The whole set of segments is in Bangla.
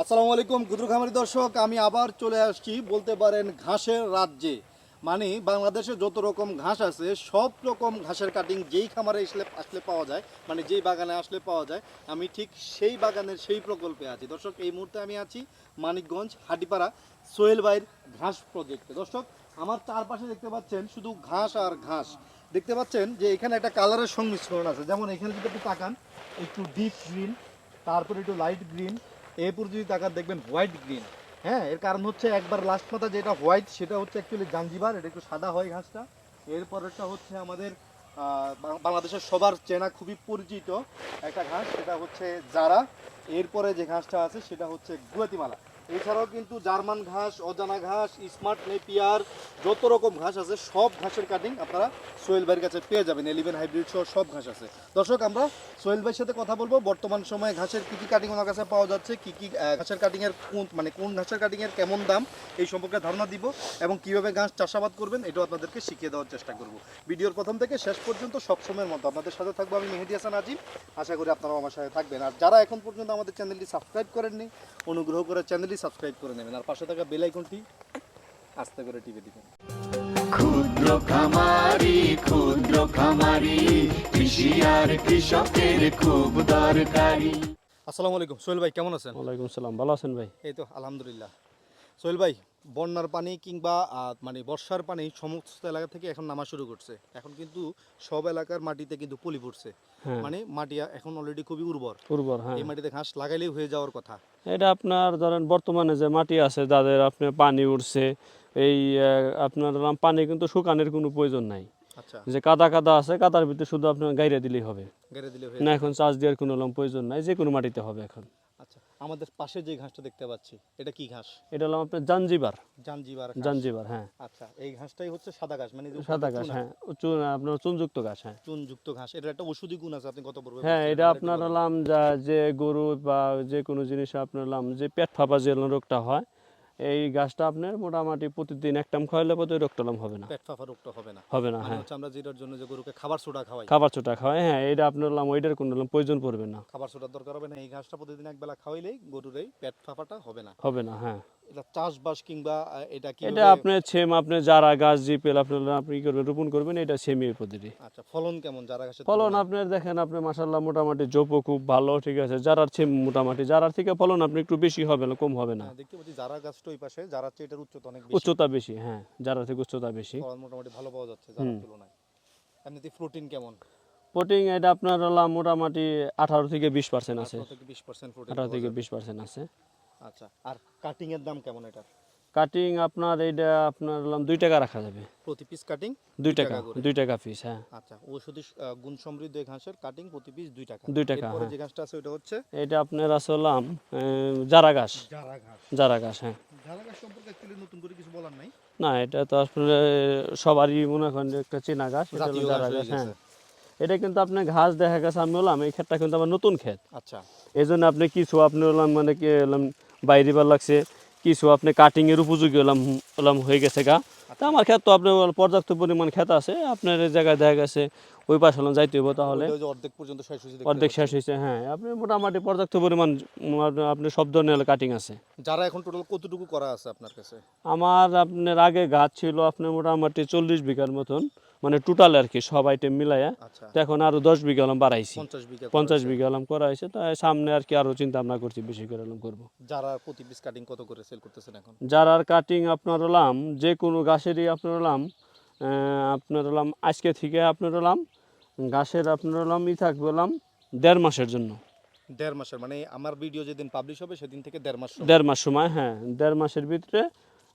আসসালামু আলাইকুম, গুদরু খামারি দর্শক, আমি আবার চলে আসছি বলতে পারেন ঘাসের রাজ্যে। মানে বাংলাদেশে যত রকম ঘাস আছে, সব রকম ঘাসের কাটিং যেই খামারে আসলে আসলে পাওয়া যায় মানে যেই বাগানে আসলে পাওয়া যায়, আমি ঠিক সেই বাগানের সেই প্রকল্পে আছি। দর্শক, এই মুহূর্তে আমি আছি মানিকগঞ্জ, হাটিপাড়া, সোহেল ভাইয়ের ঘাস প্রজেক্টে দর্শক, আমার চারপাশে দেখতে পাচ্ছেন শুধু ঘাস আর ঘাস। দেখতে পাচ্ছেন যে এখানে একটা কালারের সংমিশ্রণ আছে। যেমন এখানে যদি একটু তাকান, একটু ডিপ গ্রিন তারপরে একটু লাইট গ্রিন এরপর যদি তাকার দেখবেন হোয়াইট গ্রিন হ্যাঁ এর কারণ হচ্ছে একবার লাস্ট পাতা যেটা হোয়াইট সেটা হচ্ছে অ্যাকচুয়ালি জাঞ্জিবার, এটা একটু সাদা হয় ঘাসটা। এরপরেরটা হচ্ছে আমাদের বাংলাদেশের সবার চেনা, খুবই পরিচিত একটা ঘাস, সেটা হচ্ছে জারা। এরপরে যে ঘাসটা আছে, সেটা হচ্ছে গুয়াতিমালা। এছাড়াও কিন্তু জার্মান ঘাস, অজানা ঘাস, স্মার্ট নেপিয়ার, যত রকম ঘাস আছে, সব ঘাসের কাটিং আপনারা সোহেল ভাইয়ের কাছে পেয়ে যাবেন। এলিভেন হাইব্রিড সহ সব ঘাস আছে। দর্শক, আমরা সোহেল ভাইয়ের সাথে কথা বলব। বর্তমান সময়ে ঘাসের কী কী কাটিং ওনার কাছে পাওয়া যাচ্ছে, কি কি ঘাসের কাটিংয়ের কোন মানে কোন ঘাসের কাটিংয়ের কেমন দাম, এই সম্পর্কে ধারণা দিব এবং কীভাবে ঘাস চাষাবাদ করবেন, এটাও আপনাদেরকে শিখিয়ে দেওয়ার চেষ্টা করব। ভিডিওর প্রথম থেকে শেষ পর্যন্ত সব সময়ের মতো আপনাদের সাথে থাকব আমি মেহেদি হাসান আজিম। আশা করি আপনারাও আমার সাথে থাকবেন। আর যারা এখন পর্যন্ত আমাদের চ্যানেলটি সাবস্ক্রাইব করেননি, অনুগ্রহ করে চ্যানেলটি সাবস্ক্রাইব করে নেবেন। আর পাশে থাকা বেল আইকনটি আস্তে করে টিপে দিবেন। ক্ষুদ্র খামারি ক্ষুদ্র খামারি কৃষি আর কৃষকের খুব দরকারি। আসসালামু আলাইকুম। সোহেল ভাই কেমন আছেন? ওয়ালাইকুম সালাম। ভালো আছেন ভাই? এই তো আলহামদুলিল্লাহ। সোহেল ভাই বন্যার পানি কিংবা মানে বর্ষার পানি সমস্ত এলাকা থেকে এখন নামা শুরু করছে। এখন কিন্তু সব এলাকার মাটিতে কিন্তু পলি পড়ছে। হ্যাঁ। মানে মাটি এখন অলরেডি খুবই উর্বর। উর্বর হ্যাঁ। এই মাটিতে ঘাস লাগাইলেই হয়ে যাওয়ার কথা। এটা আপনার ধরেন বর্তমানে যে মাটি আছে যাদের আপনার পানি উঠছে এই আপনার পানি কিন্তু শুকানোর কোনো প্রয়োজন নাই। আচ্ছা। যে কাদা কাদা আছে কাদার ভিতরে শুধু আপনার গাইরে দিলেই হবে। না এখন চাষ দেওয়ার কোনো প্রয়োজন নাই যে কোনো মাটিতে হবে এখন। আমাদের পাশে যে ঘাসটা দেখতে পাচ্ছি এটা কি ঘাস? এটা হলো আপনার জাঞ্জিবার। জাঞ্জিবার। জাঞ্জিবার হ্যাঁ। আচ্ছা এই ঘাসটাই হচ্ছে সাদা ঘাস মানে সাদা ঘাস হ্যাঁ চুন আপনার চুনযুক্ত ঘাস হ্যাঁ। চুনযুক্ত ঘাস এটা একটা ওষুধি গুণ আছে আপনি কত বলবেন? হ্যাঁ এটা আপনার হলাম যা যে গরু বা যে কোনো জিনিস আপনার হলাম যে পেট ফাঁপা যে রোগটা হয় এই গাছটা আপনার মোটামুটি প্রতিদিন এক টাম খাওয়াইলে পরে ওই রোগটা হবে না। পেট ফাফা রোগটা হবে না। হবে না মানে হ্যাঁ। আমরা যেটার জন্য যে গরুকে খাবার সোডা খাওয়াই। খাবার চোটা খাওয়াই হ্যাঁ এটা আপনার লাম ওইটার কোনো লাম প্রয়োজন পড়বে না। খাবার ছোটার দরকার হবে না এই ঘাসটা প্রতিদিন একবেলা খাওয়াইলেই গরুর এই পেট ফাফাটা হবে না। হবে না হ্যাঁ। এটা চাষবাস কিংবা এটা কি এটা আপনার ছেম আপনি যারা গাছ জিপেল আপনার আপনি কি করবেন রোপণ করবেন এটা সেমি পদ্ধতি। আচ্ছা ফলন কেমন যারা ঘাসের ফলন? আপনার দেখেন আপনি মাসাল্লাহ মোটামুটি জোপও খুব ভালো ঠিক আছে যারার ছেম মোটামুটি যারার থেকে ফলন আপনি একটু বেশি হবে না কম হবে না। হ্যাঁ, দেখতে পাচ্ছি যারা গাছটা ওই পাশে যারা চেয়ে এটার উচ্চতা অনেক বেশি। উচ্চতা বেশি হ্যাঁ যারা থেকে উচ্চতা বেশি। ফলন মোটামুটি ভালো পাওয়া যাচ্ছে যারা তুলনায়। এমনিতে প্রোটিন কেমন? পোটিং এটা আপনার মোটামুটি আঠারো থেকে বিশ পার্সেন্ট আছে। 18 থেকে বিশ পার্সেন্ট প্রোটিন আঠারো থেকে বিশ পার্সেন্ট আছে। আচ্ছা আর কাটিং এর দাম কেমন এটা কাটিং আপনার এইটা আপনার দুই টাকা রাখা যাবে। প্রতি পিস কাটিং দুই টাকা। দুই টাকা পিস হ্যাঁ। আচ্ছা ঔষধি গুণ সমৃদ্ধ ঘাসের কাটিং প্রতি পিস দুই টাকা। দুই টাকা, হ্যাঁ। যে ঘাসটা আছে ওটা হচ্ছে? এটা আপনার আছে হলাম জারা ঘাস। জারা ঘাস। হ্যাঁ। জারা ঘাস সম্পর্কে অ্যাকচুয়ালি নতুন করে কিছু বলার নাই। না এটা তো আসলে সবারই মনে করেন একটা চেনা ঘাস এটা জারা ঘাস হ্যাঁ। এটা কিন্তু আপনার ঘাস দেখা গেছে আমি বললাম এই ক্ষেতটা কিন্তু আমার নতুন ক্ষেত। আচ্ছা। এই জন্য আপনি কিছু আপনি হলাম মানে কি বাইরে বার লাগছে। কিছু আপনি কাটিং এর উপযোগী হলাম হলাম হয়ে গেছে গা। তা আমার ক্ষেত তো আপনার পর্যাপ্ত পরিমাণ ক্ষেত আছে আপনার জায়গায় দেখা গেছে ওই পাশে হলাম যাইতে হইব তাহলে। অর্ধেক পর্যন্ত শেষ হয়েছে অর্ধেক শেষ হয়েছে হ্যাঁ। আপনি মোটামুটি পর্যাপ্ত পরিমাণ আপনি- আপনি সব ধরনের কাটিং আছে। যারা এখন টোটাল কতটুকু করা আছে আপনার কাছে? আমার আপনার আগে গাছ ছিল আপনার মোটামুটি চল্লিশ বিঘার মতন। মানে টোটাল আর কি সব আইটেম মিলাইয়া। আচ্ছা। তো এখন আরও দশ বিঘা হলাম বাড়াইছি। পঞ্চাশ বিঘা হলাম করা হয়েছে তাই সামনে আর কি আরও চিন্তা ভাবনা করছি বেশি করে হলাম করব। যারা প্রতি পিস কাটিং কত করে সেল করতেছেন এখন? যারার কাটিং আপনার হলাম যে কোনো গাছেরই আপনার হলাম আপনার হলাম আজকে থেকে আপনার হলাম গাছের আপনার হলাম ই থাকবে হলাম দেড় মাসের জন্য। দেড় মাসের মানে আমার ভিডিও যেদিন পাবলিশ হবে সেদিন থেকে দেড় মাস দেড় মাস সময় হ্যাঁ দেড় মাসের ভিতরে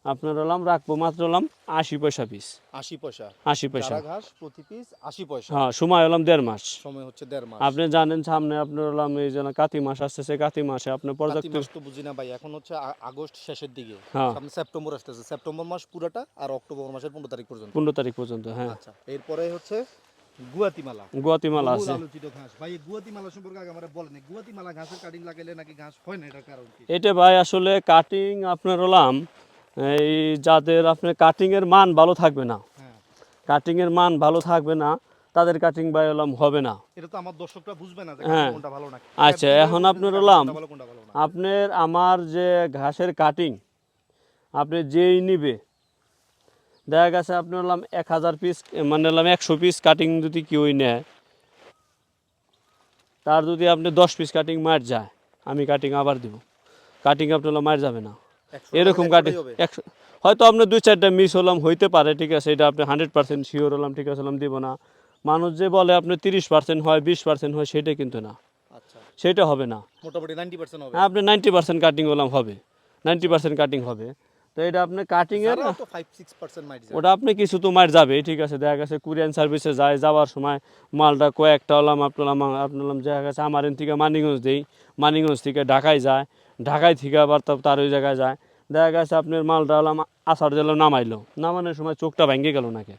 আপনার হলাম রাখব মাত্র হলাম আশি পয়সা পিস আশি পয়সা। আশি পয়সা। ঘাস প্রতি পিস আশি পয়সা। হ্যাঁ সময় হলাম দেড় মাস। সময় হচ্ছে দেড় মাস। আপনি জানেন সামনে আপনার হলাম এই যেন কাতি মাস আসতেছে কাতি মাসে আপনার পর্যাপ্ত মাস তো বুঝি না ভাই এখন হচ্ছে আগস্ট শেষের দিকে। হ্যাঁ। সামনে সেপ্টেম্বর আসতেছে। সেপ্টেম্বর মাস পুরোটা আর অক্টোবর মাসের পনেরো তারিখ পর্যন্ত। পনেরো তারিখ পর্যন্ত হ্যাঁ। আচ্ছা এরপরে হচ্ছে গুয়াতিমালা। গুয়াতিমালা বহুল আছে আলোচিত ঘাস। ভাই গুয়াতিমালা সম্পর্কে আগে আমরা বলেন। গুয়াতিমালা ঘাসের কাটিং লাগাইলে নাকি ঘাস হয় না? এটার কারণ কি? এটা ভাই আসলে কাটিং আপনার হলাম এই যাদের আপনার কাটিংয়ের মান ভালো থাকবে না। হ্যাঁ। কাটিংয়ের মান ভালো থাকবে না তাদের কাটিং বাই হলাম হবে না। এটা তো আমার দর্শকরা বুঝবে না যে হ্যাঁ। কোনটা ভালো না আচ্ছা, এখন আপনার হলাম-। আপনার আমার যে ঘাসের কাটিং আপনি যেই নিবে দেখা গেছে আপনি হলাম এক হাজার পিস মানে হলাম একশো পিস কাটিং যদি কেউই নেয় তার যদি আপনি দশ পিস কাটিং মার যায় আমি কাটিং আবার দিব। কাটিং আপনার মার যাবে না। এরকম হবে। একশো হয়তো আপনার দুই চারটা মিস হলাম হইতে পারে ঠিক আছে এটা আপনি হান্ড্রেড পার্সেন্ট শিওর হলাম ঠিক আছে হলাম দিব না। মানুষ যে বলে আপনি তিরিশ পার্সেন্ট হয় বিশ পার্সেন্ট হয় সেটা কিন্তু না। আচ্ছা। সেটা হবে না। মোটামুটি নাইনটি পার্সেন্ট হবে। আপনি নাইনটি পার্সেন্ট কাটিং হলাম হবে। নাইনটি পার্সেন্ট কাটিং হবে। তো এটা আপনি পার্সেন্ট মাইট ওটা আপনি কিছু তো মার যাবে ঠিক আছে দেখা গেছে কুরিয়ান সার্ভিসে যায় যাওয়ার সময় মালটা কয়েকটা হলাম আপনার আপনার দেখা গেছে আমার এন থেকে মানিগঞ্জ দেই মানিগঞ্জ থেকে ঢাকায় যায় ঢাকায় থেকে আবার তার তার ওই জায়গায় যায় দেখা গেছে আপনার মালটা হলাম আষাঢ় জেলা নামাইলো নামানোর সময় চোখটা ভেঙে গেল নাকি?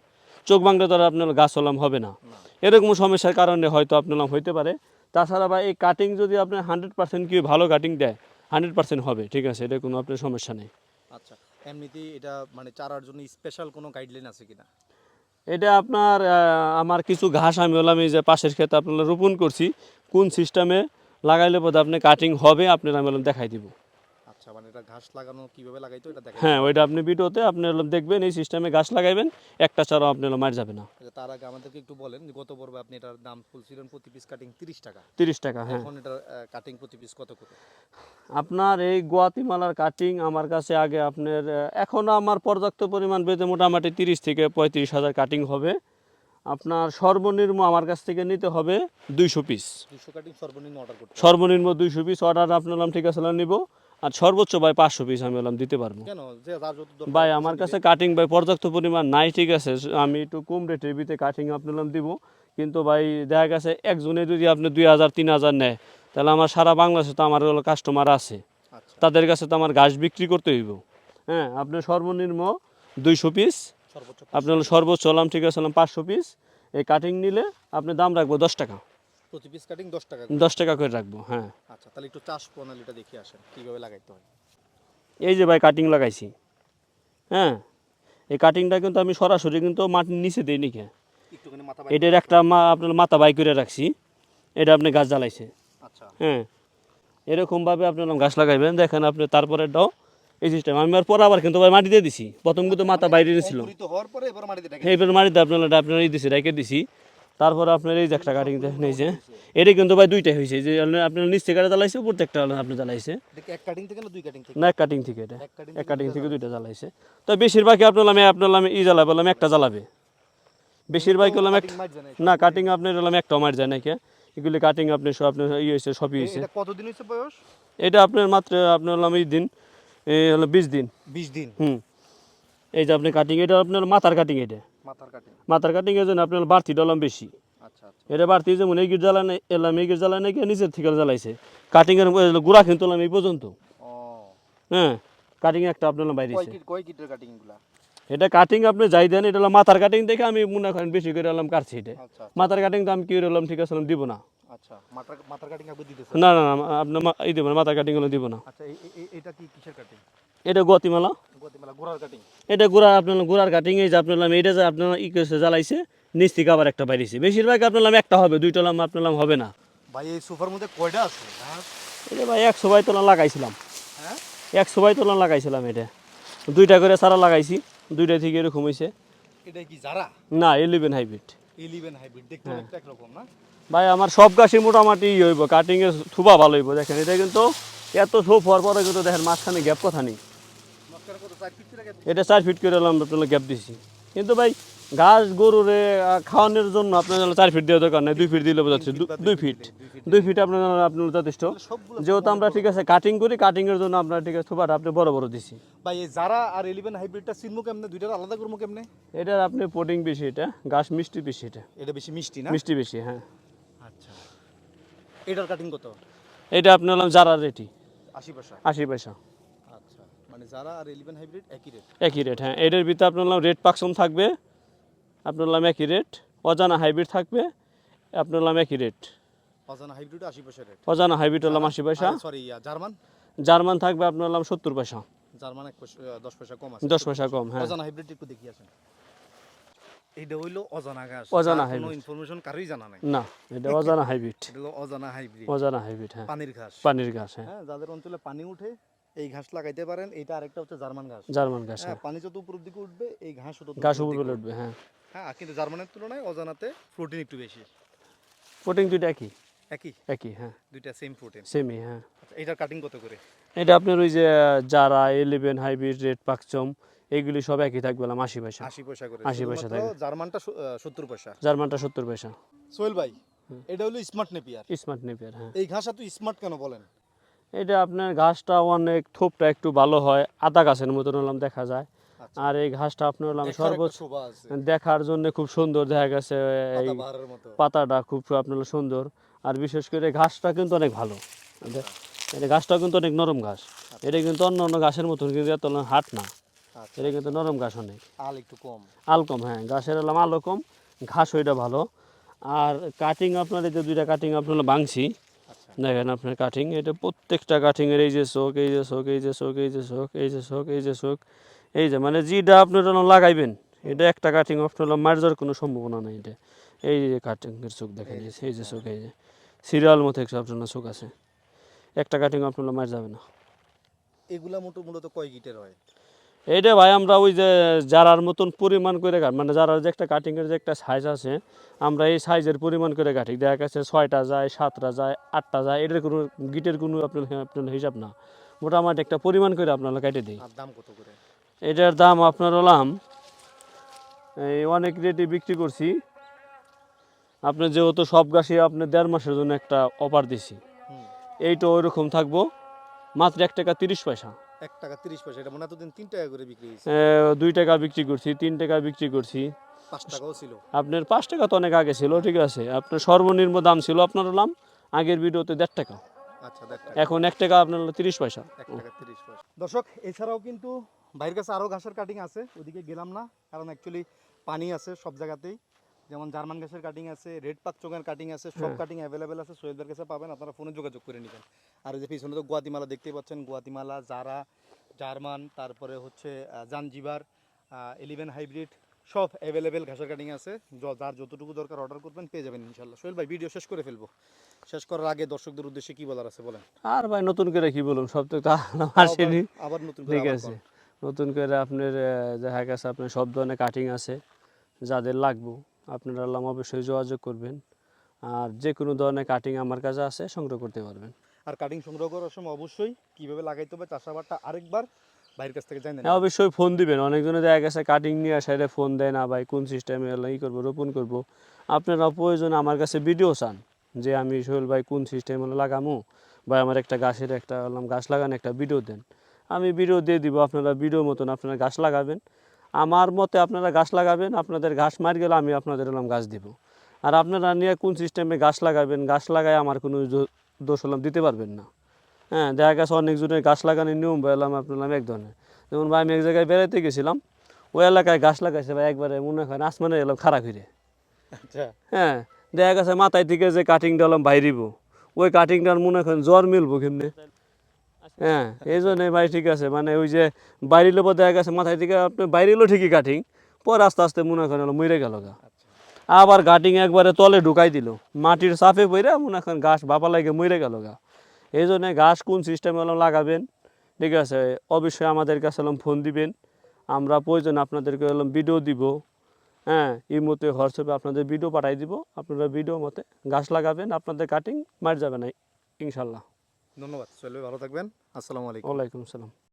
চোখ ভাঙলে তো আর আপনার গাছ হলাম হবে না। এরকম সমস্যার কারণে হয়তো আপনার হইতে পারে। তাছাড়া বা এই কাটিং যদি আপনার হান্ড্রেড পার্সেন্ট কি ভালো কাটিং দেয় হান্ড্রেড পার্সেন্ট হবে ঠিক আছে এটা কোনো আপনার সমস্যা নেই। আচ্ছা। এমনিতেই এটা মানে চারার জন্য স্পেশাল কোনো গাইডলাইন আছে কিনা? এটা আপনার আমার কিছু ঘাস আমি বললাম এই যে পাশের ক্ষেত্রে আপনারা রোপণ করছি। কোন সিস্টেমে লাগাইলে বোধ আপনি কাটিং হবে, আপনার আমি বললাম দেখাই দিব। এটা ঘাস লাগানো কীভাবে লাগাইতো এটা দেখা হ্যাঁ ওইটা আপনি ভিডিওতে আপনি দেখবেন এই সিস্টেমে ঘাস লাগাইবেন একটা চারাও আপনি মার যাবে না। আচ্ছা, তার আগে আমাদেরকে একটু বলেন যে গত পর্বে আপনি এটার দাম বলছিলেন প্রতি পিস কাটিং তিরিশ টাকা। তিরিশ টাকা হ্যাঁ। এখন এটার কাটিং প্রতি পিস কত করে? আপনার এই গোয়াতিমালার কাটিং আমার কাছে আগে আপনার এখনও আমার পর্যাপ্ত পরিমাণ বেঁধে মোটামুটি তিরিশ থেকে পঁয়ত্রিশ হাজার কাটিং হবে। আপনার সর্বনিম্ন আমার কাছ থেকে নিতে হবে দুইশো পিস সর্বনিম্ন অর্ডার সর্বনিম্ন দুইশো পিস অর্ডার আপনার ঠিক আছে নিব। আর সর্বোচ্চ ভাই পাঁচশো পিস আমি হলাম দিতে পারব। ভাই আমার কাছে কাটিং ভাই পর্যাপ্ত পরিমাণ নাই ঠিক আছে। আমি একটু কম রেটের ভিতরে কাটিং আপনার দিব। কিন্তু ভাই দেখা গেছে একজনে যদি আপনি দুই হাজার তিন হাজার নেয় তাহলে আমার সারা বাংলাদেশে তো আমার কাস্টমার আছে। আচ্ছা। তাদের কাছে তো আমার ঘাস বিক্রি করতে হইব। হ্যাঁ আপনি সর্বনিম্ন দুইশো পিস সর্বোচ্চ আপনি হলো সর্বোচ্চ হলাম ঠিক আছে হলাম পাঁচশো পিস এই কাটিং নিলে আপনি দাম রাখব দশ টাকা। প্রতি পিস কাটিং দশ টাকা দশ টাকা করে রাখব হ্যাঁ। আচ্ছা তাহলে একটু চাষ প্রণালীটা দেখে আসেন কীভাবে লাগাইতে হয়। এই যে ভাই কাটিং লাগাইছি হ্যাঁ। এই কাটিংটা কিন্তু আমি সরাসরি কিন্তু মাটির নিচে দিই নি মাথা এটার একটা আপনার মাথা বাই করে রাখছি এটা আপনি গাছ জ্বালাইছে। আচ্ছা। হ্যাঁ। এরকমভাবে আপনার গাছ লাগাইবেন দেখেন আপনি তারপরে দাও এই সিস্টেম আমি আর পরে আবার কিন্তু ভাই মাটি দিয়ে দিছি প্রথম কিন্তু মাথা বাইরে ছিল অঙ্কুরিত হওয়ার এবার মাটিতে মাটিতে আপনার আপনার এই দিছি রেখে দিছি। তারপরে আপনার এই যে একটা কাটিং দেখেন এই যে এটা কিন্তু ভাই দুইটাই হয়েছে। যে আপনার নিচ থেকে একটা জ্বালাইছে উপর থেকে একটা আপনি জ্বালাইছে এক কাটিং থেকে না দুই কাটিং থেকে? না এক কাটিং থেকে এটা। এক কাটিং থেকে দুইটা জ্বালাইছে। তো বেশিরভাগই আপনার আমি আপনার আমি ই জ্বালাবে বললাম একটা জ্বালাবে। বেশিরভাগ হলাম একটা না কাটিং আপনার হলাম একটা মার যায় নাকি এগুলি কাটিং আপনি সব আপনার ইয়ে হয়েছে সবই হয়েছে। এটা কতদিন হয়েছে বয়স? এটা আপনার মাত্র আপনার হলাম এই দিন এই হলো বিশ দিন। বিশ দিন। হুম। এই যে আপনি কাটিং এটা আপনার মাথার কাটিং এটা। মাথার কাটিং এর জন্য আপনার বাড়তি ডলাম বেশি। আচ্ছা আচ্ছা। এটা বাড়তি যেমন এই গিট জ্বালানো এলাম এই গিট জ্বালানো গিয়ে নিচের থেকে জ্বালাইছে। কাটিংয়ের গুড়া কিন্তু এই পর্যন্ত। হ্যাঁ কাটিং একটা আপনার বাইরে কিট কাটিং এটা কাটিং আপনি যাই দেন এটা মাথার কাটিং দেখে আমি মনে করেন বেশি করে হলাম কাটছি এটা। আচ্ছা মাথার কাটিং তো আমি কি ঠিক আছে দিব না। কাটিং না না না আপনার মা- এই দেবেন মাথার কাটিং দিব না। এটা কি কিসের কাটিং এটা গতিমালা। কাটিং এটা গোড়া আপনার গোড়ার কাটিং এই যে আপনার এটা যে আপনার ই করেছে জ্বালাইছে নিচ থেকে আবার একটা বাইরেছে। বেশিরভাগ আপনার একটা হবে দুইটা লাম আপনার হবে না। ভাই এই সোফার মধ্যে কয়টা আছে? এটা ভাই একশো বাই তোলা লাগাইছিলাম। হ্যাঁ? একশো বাই তোলা লাগাইছিলাম এটা। দুইটা করে সারা লাগাইছি দুইটা থেকে এরকম হয়েছে এটা কি যারা না ইলেভেন হাইব্রিড ইলেভেন হাইব্রিড দেখতে হ্যাঁ। একরকম না? ভাই আমার সব গাছই মোটামুটি ই হইব কাটিংয়ের থুবা ভালো হইব দেখেন এটা কিন্তু এত সোপ হওয়ার পরে কিন্তু দেখেন মাঝখানে গ্যাপ কথা নেই নমস্কার কত চার ফিট থেকে এটা চার ফিট করে এলাম আপনার গ্যাপ দিছি। কিন্তু ভাই ঘাস গরুরে খাওয়ানোর জন্য আপনার চার ফিট দেওয়া দরকার নেই দুই ফিট দিলে দুই ফিট দুই ফিট আপনার আপনার যথেষ্ট। যেহেতু আমরা ঠিক আছে কাটিং করি কাটিংয়ের জন্য আপনার ঠিক আছে থুপাটা আপনি বড় বড় দিছি। ভাই এই যারা আর ইলেভেন হাইব্রিডটা চিনবো কেমনে? দুইটার আলাদা করব কেমনে? এটার আপনি পোটিং বেশি এটা ঘাস মিষ্টি বেশি এটা। এটা বেশি মিষ্টি না? মিষ্টি বেশি হ্যাঁ। আচ্ছা। এটার কাটিং কত? এটা আপনি হলাম জারা রেটি আশি পয়সা। আশি পয়সা। মানে যারা আর ইলেভেন হাইব্রিড একই রেট একই রেট হ্যাঁ। এটার ভিতরে আপনার হলাম রেড পাকসম থাকবে আপনার হলাম একই রেট অজানা হাইব্রিড থাকবে আপনার হলাম একই রেট অজানা হাইব্রিড পয়সা রেট অজানা হাইব্রিড হলাম আশি পয়সা। Sorry German? জার্মান থাকবে আপনার হলাম সত্তর পয়সা। জার্মান এক পয়সা কম আছে। পয়সা কম হ্যাঁ। অজানা হাইব্রিড একটু দেখি আসেন। এটা হইল অজানা ঘাস অজানা ইনফরমেশন কারোই জানা নাই। না এটা অজানা হাইব্রিড এটা অজানা হাইব্রিড অজানা হাইব্রিড হ্যাঁ। পানির ঘাস। পানির ঘাস হ্যাঁ। হ্যাঁ যাদের অঞ্চলে পানি উঠে এই ঘাস লাগাইতে পারেন। এটা আরেকটা হচ্ছে জার্মান ঘাস। জার্মান ঘাস হ্যাঁ হ্যাঁ। পানি যত উপর দিকে উঠবে এই ঘাস তত ঘাস উপর উঠবে। হ্যাঁ। হ্যাঁ কিন্তু জার্মানের তুলনায় অজানাতে প্রোটিন একটু বেশি। প্রোটিন দুইটা একই? একই? একই হ্যাঁ। দুইটা সেম প্রোটিন সেমই হ্যাঁ। আচ্ছা এটার কাটিং কত করে? এটা আপনার ওই যে যারা ইলেভেন হাইব্রিড রেড পাকচম এগুলি সব একই থাকবে বললাম আশি পয়সা। আশি পয়সা করে। 80 পয়সা থাকে। জার্মানটা সত্তর পয়সা। জার্মানটা সত্তর পয়সা। সোহেল ভাই এটা হলো স্মার্ট নেপিয়ার স্মার্ট নেপিয়ার হ্যাঁ। এই ঘাস এত স্মার্ট কেন বলেন? এটা আপনার ঘাসটা অনেক থোপটা একটু ভালো হয় আদা গাছের মতন হলাম দেখা যায়। আচ্ছা। আর এই ঘাসটা আপনার হলাম সর্বোচ্চ দেখার জন্য খুব সুন্দর দেখা গেছে এই পাতাটা খুব আপনার সুন্দর। আর বিশেষ করে ঘাসটা কিন্তু অনেক ভালো। এটা ঘাসটা কিন্তু অনেক নরম ঘাস। এটা কিন্তু অন্য অন্য ঘাসের মতন কিন্তু এত হাট না। আচ্ছা। এটা কিন্তু নরম ঘাস অনেক। আল একটু কম। আল কম হ্যাঁ ঘাসের হলাম আলো কম ঘাস ওইটা ভালো। আর কাটিং আপনার এই যে দুইটা কাটিং আপনার ভাঙছি আচ্ছা দেখেন আপনার কাটিং এটা প্রত্যেকটা কাটিংয়ের এই যে শোক এই যে শোক এই যে শোক এই যে শোক এই যে শোক এই যে শোক এই যে মানে যেটা আপনার লাগাইবেন এটা একটা কাটিং আপনার হলো মার যাওয়ার কোনো সম্ভাবনা নেই এটা এই যে কাটিংয়ের চোখ দেখেন এই যে- এই যে চোখ এই যে সিরিয়াল মতো একশো আপনার চোখ আছে একটা কাটিং আপনার মার যাবে না এগুলা মোটো মূলত কয় গিটের হয় এইটা ভাই আমরা ওই যে যারার মতন পরিমাণ করে কাট মানে যারার যে একটা কাটিংয়ের যে একটা সাইজ আছে আমরা এই সাইজের পরিমাণ করে কাটি। দেখা গেছে ছয়টা যায় সাতটা যায় আটটা যায় এটার কোনো গিটের কোনো আপনার আপনার হিসাব না। মোটামুটি একটা পরিমাণ করে আপনারা কেটে দিই। দাম কত করে? এটার দাম আপনার হলাম এই অনেক রেটে বিক্রি করছি। আপনার যেহেতু সব গাছই আপনার দেড় মাসের জন্য একটা অফার দিছি। এইটা ওইরকম থাকব মাত্র এক টাকা তিরিশ পয়সা। এক টাকা তিরিশ পয়সা এটা মনে এতদিন তিন টাকা করে বিক্রি হয়েছে। দুই টাকা বিক্রি করছি তিন টাকা বিক্রি করছি। পাঁচ টাকাও ছিল। আপনার পাঁচ টাকা তো অনেক আগে ছিল ঠিক আছে। আপনার সর্বনিম্ন দাম ছিল আপনার হলাম আগের ভিডিওতে দেড় টাকা। আচ্ছা এখন এক টাকা আপনার পয়সা। তিরিশ পয়সা। দর্শক এছাড়াও কিন্তু বাইরের কাছে আরও ঘাসের কাটিং আছে ওদিকে গেলাম না কারণ অ্যাকচুয়ালি পানি আছে সব জায়গাতেই। যেমন জার্মান ঘাসের কাটিং আছে রেড পাক চোখের কাটিং আছে সব। কাটিং অ্যাভেলেবেল আছে সোহেলদের কাছে পাবেন আপনারা ফোনে যোগাযোগ করে নেবেন। আর যে পিছনে তো গুয়াতিমালা দেখতেই পাচ্ছেন গুয়াতিমালা জারা জার্মান তারপরে হচ্ছে জানজিবার এলিভেন হাইব্রিড সব অ্যাভেলেবেল ঘাসের কাটিং আছে। যার যতটুকু দরকার অর্ডার করবেন পেয়ে যাবেন ইনশাল্লাহ সোহেল ভাই ভিডিও শেষ করে ফেলব। শেষ করার আগে দর্শকদের উদ্দেশ্যে কি বলার আছে বলেন? আর ভাই নতুন করে কি বলুন? সব তো আসেনি। আবার- নতুন করে ঠিক আছে। নতুন করে আপনার দেখা গেছে আপনার সব ধরনের কাটিং আছে যাদের লাগবো। আপনারা আল্লাহ অবশ্যই যোগাযোগ করবেন। আর যে কোনো ধরনের কাটিং আমার কাছে আছে সংগ্রহ করতে পারবেন। আর কাটিং সংগ্রহ করার সময় অবশ্যই কীভাবে লাগাইতে হবে চাষাবাদটা আরেকবার বাইরের কাছ থেকে জানেন হ্যাঁ অবশ্যই ফোন দিবেন। অনেকজনে দেখা গেছে কাটিং নিয়ে আসে ফোন দেয় না ভাই কোন সিস্টেমে ই করব রোপণ করব? আপনারা প্রয়োজন আমার কাছে ভিডিও চান যে আমি সোহেল ভাই কোন সিস্টেম লাগামো? বা আমার একটা গাছের একটা গাছ লাগানো একটা ভিডিও দেন। আমি ভিডিও দিয়ে দিব আপনারা ভিডিও মতন আপনারা গাছ লাগাবেন। আমার মতে আপনারা গাছ লাগাবেন আপনাদের ঘাস মার গেলে আমি আপনাদের হলাম গাছ দিব। আর আপনারা নিয়ে কোন সিস্টেমে গাছ লাগাবেন গাছ লাগায় আমার কোনো দোষ হলাম দিতে পারবেন না। হ্যাঁ দেখা গেছে অনেকজনের গাছ লাগানোর নিয়ম বললাম আপনার এক ধরনের। যেমন ভাই আমি এক জায়গায় বেড়াতে গেছিলাম ওই এলাকায় গাছ লাগাইছে ভাই একবারে মনে হয় আসমানে এলাম খারাপ হইরে আচ্ছা। হ্যাঁ দেখা গেছে মাথায় থেকে যে কাটিংটা হলাম বাইরিব ওই কাটিংটার মনে করেন জ্বর মিলবো কেমনে? হ্যাঁ এই জন্যে ভাই ঠিক আছে। মানে ওই যে বাইরিলে দেখা গেছে মাথায় থেকে, আপনি বাইরিলো ঠিকই কাটিং পর আস্তে আস্তে মনে করেন মরে গেল গা। আবার কাটিং একবারে তলে ঢুকাই দিল, মাটির চাপে পইরা মনে করেন গাছ বাপা লাগে মরে গেল গা। এই জন্যে গাছ কোন সিস্টেমে লাগাবেন, ঠিক আছে, অবশ্যই আমাদের কাছে ফোন দিবেন। আমরা প্রয়োজন আপনাদেরকে হলাম ভিডিও দিব হ্যাঁ এই মতে হোয়াটসঅ্যাপে আপনাদের ভিডিও পাঠাই দিব। আপনারা ভিডিও মতে গাছ লাগাবেন, আপনাদের কাটিং মার যাবে না, ইনশাল্লাহ। ধন্যবাদ চলবে ভালো থাকবেন। আসসালামু আলাইকুম। ওয়ালাইকুম আসসালাম।